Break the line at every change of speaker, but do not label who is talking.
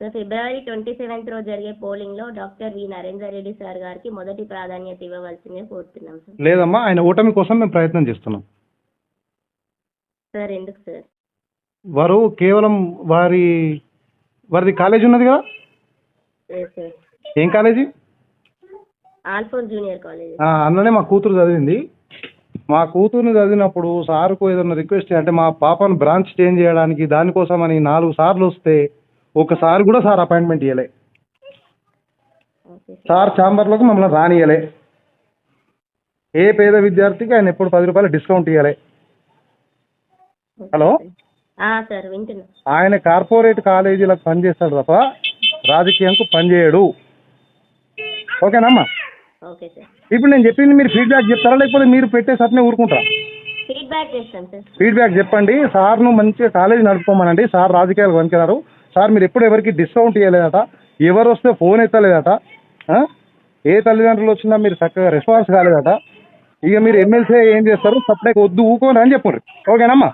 So February twenty seventh రోజు జరిగే పోలింగ్లో doctor V Narender Reddy sir గారికి మొదటి ప్రాధాన్యత ఇవ్వవలసిందే కోరుతున్నాం సార్.
లేదమ్మా ఆయన ఓటమి కోసం మేము ప్రయత్నం చేస్తున్నాం.
సార్ ఎందుకు సార్?
వారు కేవలం వారి వారిది కాలేజ్ ఉన్నది కదా? ఏం కాలేజీ?
ఆల్ఫోన్ junior college.
ఆ, అందులోనే మా కూతురు చదివింది. మా కూతురుని చదివినప్పుడు సార్కు ఏదైనా రిక్వెస్ట్ అంటే మా పాపను బ్రాంచ్ చేంజ్ చేయడానికి దానికోసం అని నాలుగు సార్లు వస్తే ఒకసారి కూడా సార్ అపాయింట్మెంట్ ఇవ్వలే
సార్.
ఛాంబర్లోకి మమ్మల్ని రానియలే ఏ పేద విద్యార్థికి ఆయన ఎప్పుడు పది రూపాయలు డిస్కౌంట్ ఇవ్వలే హలో? ఆయన కార్పొరేట్ కాలేజీలకు పనిచేస్తాడు తప్ప రాజకీయంకు పనిచేయడు ఓకేనమ్మా ఇప్పుడు నేను చెప్పింది మీరు ఫీడ్బ్యాక్ చెప్తారా? లేకపోతే మీరు పెట్టే సట్నే ఊరుకుంటారా?
ఫీడ్బ్యాక్ చేస్తాం సార్.
ఫీడ్బ్యాక్ చెప్పండి. సార్ను మంచిగా కాలేజీ నడుపుకోమనండి. సార్ రాజకీయాలు పనికిరారు సార్ మీరు ఎప్పుడు ఎవరికి డిస్కౌంట్ ఇవ్వలేదట ఎవరు వస్తే ఫోన్ ఎత్తలేదట. ఏ తల్లిదండ్రులు వచ్చినా మీరు చక్కగా రెస్పాన్స్ కాలేదట. ఇక మీరు ఎమ్మెల్సీ ఏం చేస్తారు? సప్లైకి వద్దు ఊకోని అని చెప్పండి ఓకేనమ్మా?